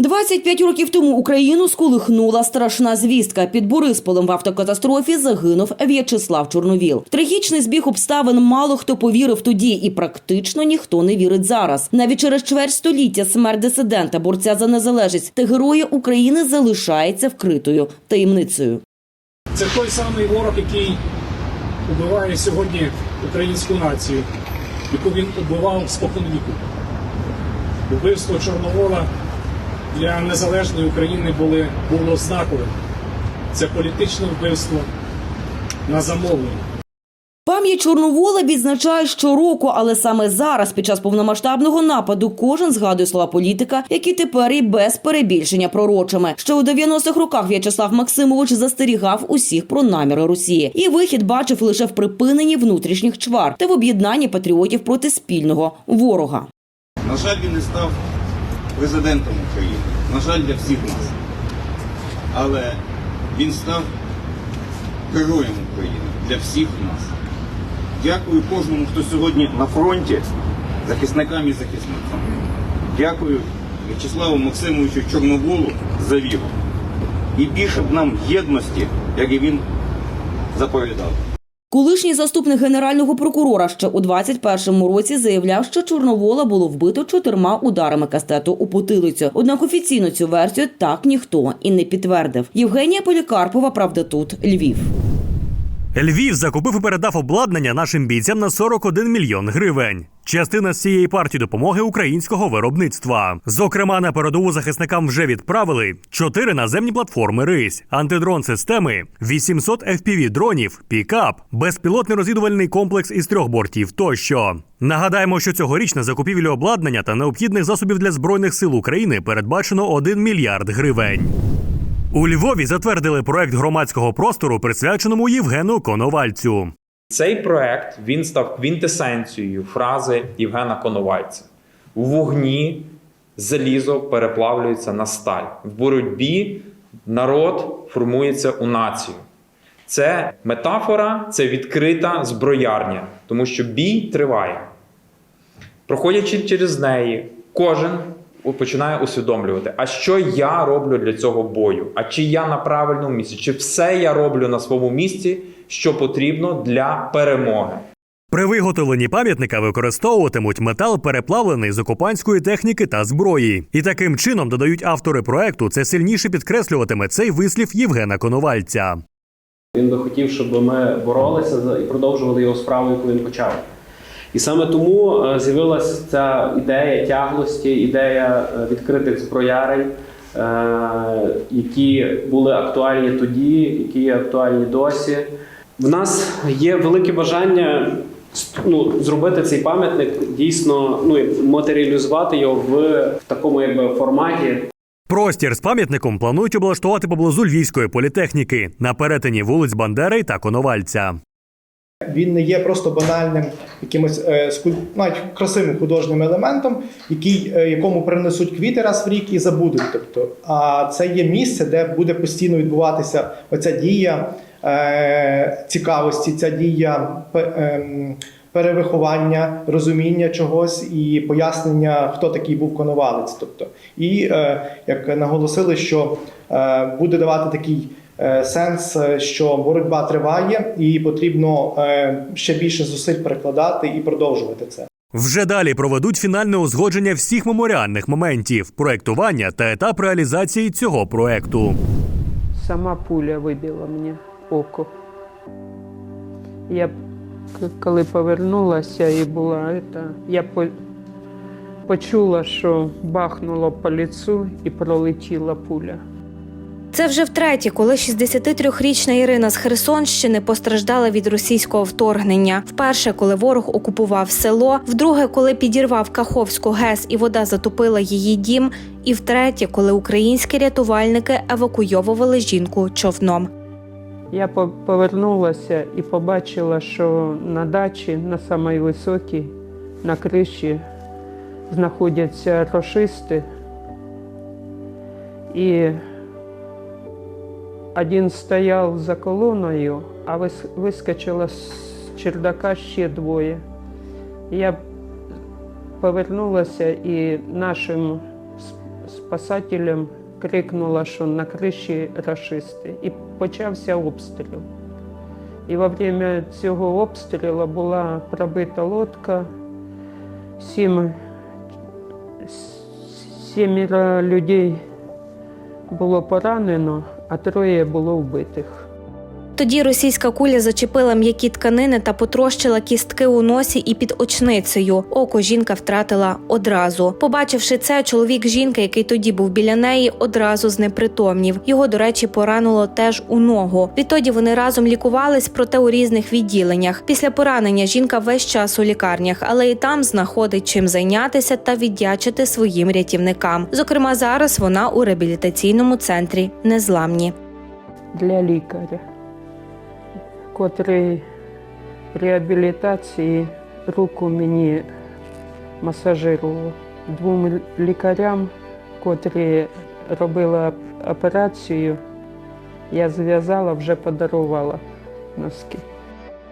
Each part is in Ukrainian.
25 років тому Україну сколихнула страшна звістка. Під Борисполем в автокатастрофі загинув В'ячеслав Чорновіл. Трагічний збіг обставин мало хто повірив тоді, і практично ніхто не вірить зараз. Навіть через чверть століття смерть дисидента, борця за незалежність та героя України залишається вкритою таємницею. Це той самий ворог, який убиває сьогодні українську націю, яку він убивав спокон віку. Убивство Чорновола для незалежної України були, було знаковим. Це політичне вбивство на замовлення. Пам'ять Чорновола відзначає щороку, але саме зараз, під час повномасштабного нападу, кожен згадує слова політика, які тепер і без перебільшення пророчими. Ще у 90-х роках В'ячеслав Максимович застерігав усіх про наміри Росії, і вихід бачив лише в припиненні внутрішніх чвар та в об'єднанні патріотів проти спільного ворога. На жаль, він не став президентом України. На жаль, для всіх нас. Але він став героєм України для всіх нас. Дякую кожному, хто сьогодні на фронті, захисникам і захисницям. Дякую В'ячеславу Максимовичу Чорноволу за віру. І більше б нам єдності, як і він заповідав. Колишній заступник генерального прокурора ще у 21-му році заявляв, що Чорновола було вбито чотирма ударами кастету у потилицю. Однак офіційно цю версію так ніхто і не підтвердив. Євгенія Полікарпова, правда, тут Львів. Львів закупив і передав обладнання нашим бійцям на 41 мільйон гривень. Частина з цієї партії допомоги українського виробництва. Зокрема, на передову захисникам вже відправили 4 наземні платформи РИС, антидрон системи, 800 FPV дронів, пікап, безпілотний розвідувальний комплекс із трьох бортів. Тощо нагадаємо, що цьогоріч на закупівлю обладнання та необхідних засобів для збройних сил України передбачено 1 мільярд гривень. У Львові затвердили проект громадського простору, присвяченому Євгену Коновальцю. Цей проект він став квінтесенцією фрази Євгена Коновальця. У вогні залізо переплавлюється на сталь. В боротьбі народ формується у націю. Це метафора, це відкрита зброярня, тому що бій триває. Проходячи через неї, кожен починає усвідомлювати, а що я роблю для цього бою? А чи я на правильному місці? Чи все я роблю на своєму місці, що потрібно для перемоги? При виготовленні пам'ятника використовуватимуть метал, переплавлений з окупантської техніки та зброї. І таким чином додають автори проекту, це сильніше підкреслюватиме цей вислів Євгена Коновальця. Він би хотів, щоб ми боролися за- і продовжували його справу, яку він почав. І саме тому е, з'явилася ця ідея тяглості, ідея е, відкритих зброярень, е, які були актуальні тоді, які є актуальні досі. В нас є велике бажання ну, зробити цей пам'ятник дійсно ну, матеріалізувати його в, такому якби, форматі, Простір з пам'ятником планують облаштувати поблизу Львівської політехніки на перетині вулиць Бандери та Коновальця. Він не є просто банальним якимось е, навіть красивим художнім елементом, який, е, якому принесуть квіти раз в рік і забудуть. Тобто, а це є місце, де буде постійно відбуватися оця дія е, цікавості, ця дія ем, перевиховання, розуміння чогось і пояснення, хто такий був коновалець. Тобто, і як наголосили, що буде давати такий сенс, е, що боротьба триває, і потрібно е, ще більше зусиль перекладати і продовжувати це. Вже далі проведуть фінальне узгодження всіх меморіальних моментів, проектування та етап реалізації цього проекту. Сама пуля вибила мені око. Я коли повернулася і була, это, я по, почула, що бахнуло по лицю і пролетіла пуля. Це вже втретє, коли 63-річна Ірина з Херсонщини постраждала від російського вторгнення. Вперше, коли ворог окупував село, вдруге, коли підірвав Каховську ГЕС і вода затопила її дім, і втретє, коли українські рятувальники евакуйовували жінку човном. Я повернулася і побачила, що на дачі, на самій високій, на криші знаходяться рашисти. І один стояв за колоною, а вискочило з чердака ще двоє. Я повернулася і нашим спасателям крикнула, що на криші рашисти, і почався обстріл. І во время цього обстрілу була пробита лодка, сім, сімеро людей було поранено, а троє було вбитих. Тоді російська куля зачепила м'які тканини та потрощила кістки у носі і під очницею. Око жінка втратила одразу. Побачивши це, чоловік жінки, який тоді був біля неї, одразу знепритомнів. Його, до речі, поранило теж у ногу. Відтоді вони разом лікувались, проте у різних відділеннях. Після поранення жінка весь час у лікарнях, але і там знаходить чим зайнятися та віддячити своїм рятівникам. Зокрема, зараз вона у реабілітаційному центрі незламні. для лікаря, котрий реабілітації руку мені масажирував. Двом лікарям, котрі робили операцію, я зв'язала, вже подарувала носки.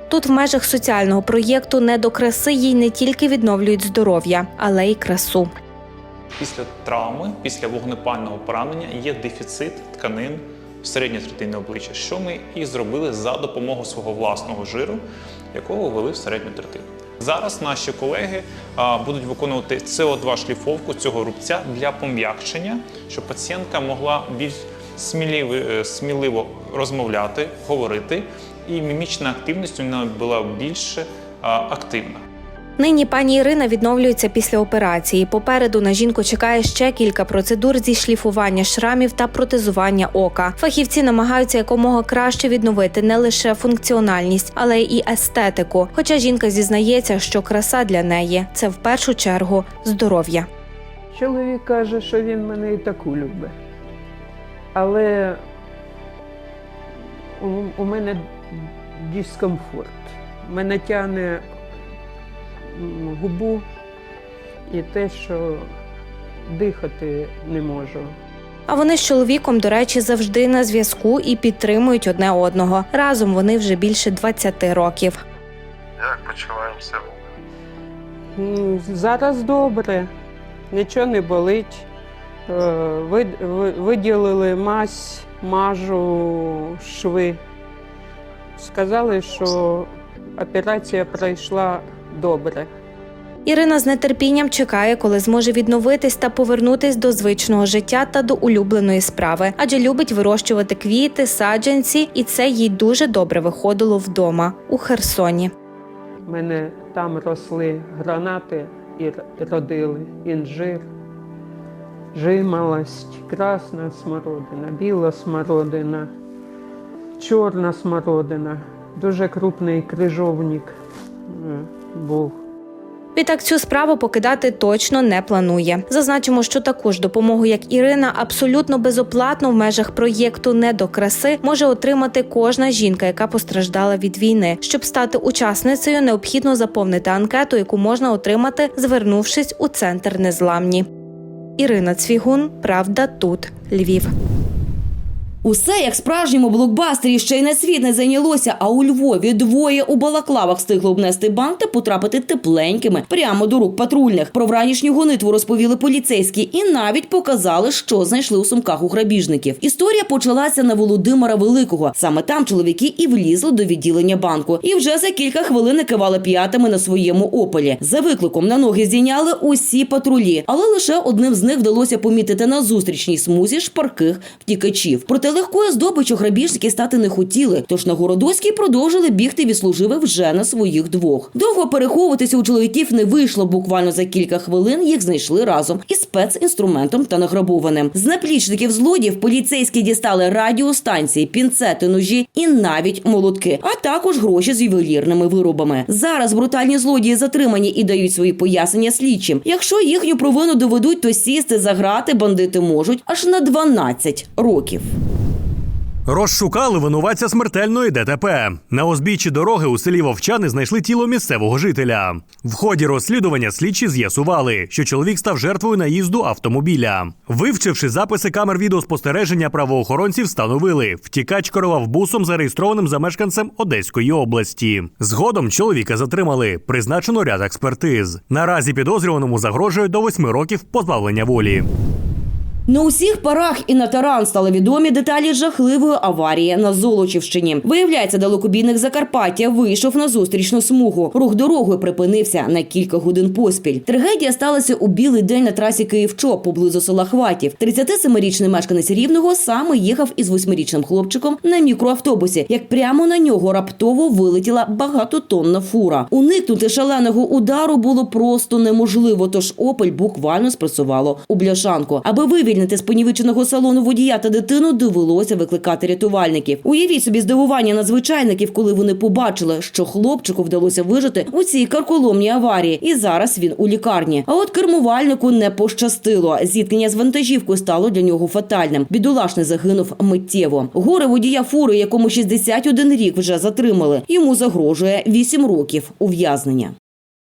Тут в межах соціального проєкту не до краси їй не тільки відновлюють здоров'я, але й красу. Після травми, після вогнепального поранення є дефіцит тканин в середній третині обличчя, що ми і зробили за допомогою свого власного жиру, якого ввели в середню третину. Зараз наші колеги будуть виконувати СО2 шліфовку цього рубця для пом'якшення, щоб пацієнтка могла більш сміливо, е, сміливо розмовляти, говорити, і мімічна активність у неї була більш а, активна. Нині пані Ірина відновлюється після операції. Попереду на жінку чекає ще кілька процедур зі шліфування шрамів та протезування ока. Фахівці намагаються якомога краще відновити не лише функціональність, але й естетику. Хоча жінка зізнається, що краса для неї це в першу чергу здоров'я. Чоловік каже, що він мене і таку любить. Але у, у мене дискомфорт. Мене тягне губу і те, що дихати не можу. А вони з чоловіком, до речі, завжди на зв'язку і підтримують одне одного. Разом вони вже більше 20 років. Як почуваємося? Зараз добре, нічого не болить. Е, вид- ви- Виділили мазь, мажу шви. Сказали, що операція пройшла добре. Ірина з нетерпінням чекає, коли зможе відновитись та повернутись до звичного життя та до улюбленої справи, адже любить вирощувати квіти, саджанці, і це їй дуже добре виходило вдома у Херсоні. У мене там росли гранати і родили інжир, жимолость, красна смородина, біла смородина, чорна смородина, дуже крупний крижовник е, був. Відтак цю справу покидати точно не планує. Зазначимо, що таку ж допомогу, як Ірина, абсолютно безоплатно в межах проєкту «Не до краси може отримати кожна жінка, яка постраждала від війни. Щоб стати учасницею, необхідно заповнити анкету, яку можна отримати, звернувшись у центр незламні. Ірина Цвігун, Правда, тут Львів. Усе як справжньому блокбастері ще й на світ не зайнялося. А у Львові двоє у балаклавах встигли обнести банк та потрапити тепленькими прямо до рук патрульних. Про вранішню гонитву розповіли поліцейські і навіть показали, що знайшли у сумках у грабіжників. Історія почалася на Володимира Великого. Саме там чоловіки і влізли до відділення банку. І вже за кілька хвилин накивали п'ятами на своєму опелі. За викликом на ноги здійняли усі патрулі, але лише одним з них вдалося помітити на зустрічній смузі шпарких втікачів. Проте легкою здобиччю грабіжники стати не хотіли. Тож на Городоцькій продовжили бігти відслуживи вже на своїх двох. Довго переховуватися у чоловіків не вийшло. Буквально за кілька хвилин їх знайшли разом із спецінструментом та награбованим. З наплічників злодіїв поліцейські дістали радіостанції, пінцети, ножі і навіть молотки, а також гроші з ювелірними виробами. Зараз брутальні злодії затримані і дають свої пояснення слідчим. Якщо їхню провину доведуть, то сісти за грати бандити можуть аж на 12 років. Розшукали винуватця смертельної ДТП. На узбіччі дороги у селі Вовчани знайшли тіло місцевого жителя. В ході розслідування слідчі з'ясували, що чоловік став жертвою наїзду автомобіля. Вивчивши записи камер відеоспостереження, правоохоронці встановили, втікач керував бусом, зареєстрованим за мешканцем Одеської області. Згодом чоловіка затримали. Призначено ряд експертиз. Наразі підозрюваному загрожує до восьми років позбавлення волі. На усіх парах і на таран стали відомі деталі жахливої аварії на Золочівщині. Виявляється, далекобійник Закарпаття вийшов на зустрічну смугу. Рух дорогою припинився на кілька годин поспіль. Трагедія сталася у білий день на трасі Київ-Чоп поблизу села Хватів. 37-річний мешканець рівного саме їхав із восьмирічним хлопчиком на мікроавтобусі. Як прямо на нього раптово вилетіла багатотонна фура. Уникнути шаленого удару було просто неможливо. Тож опель буквально спресувало у бляшанку. Аби вивільнити з понівеченого салону водія та дитину, довелося викликати рятувальників. Уявіть собі здивування надзвичайників, коли вони побачили, що хлопчику вдалося вижити у цій карколомній аварії, і зараз він у лікарні. А от кермувальнику не пощастило. Зіткнення з вантажівкою стало для нього фатальним. Бідолашний загинув миттєво. Горе водія фури, якому 61 рік вже затримали. Йому загрожує 8 років ув'язнення.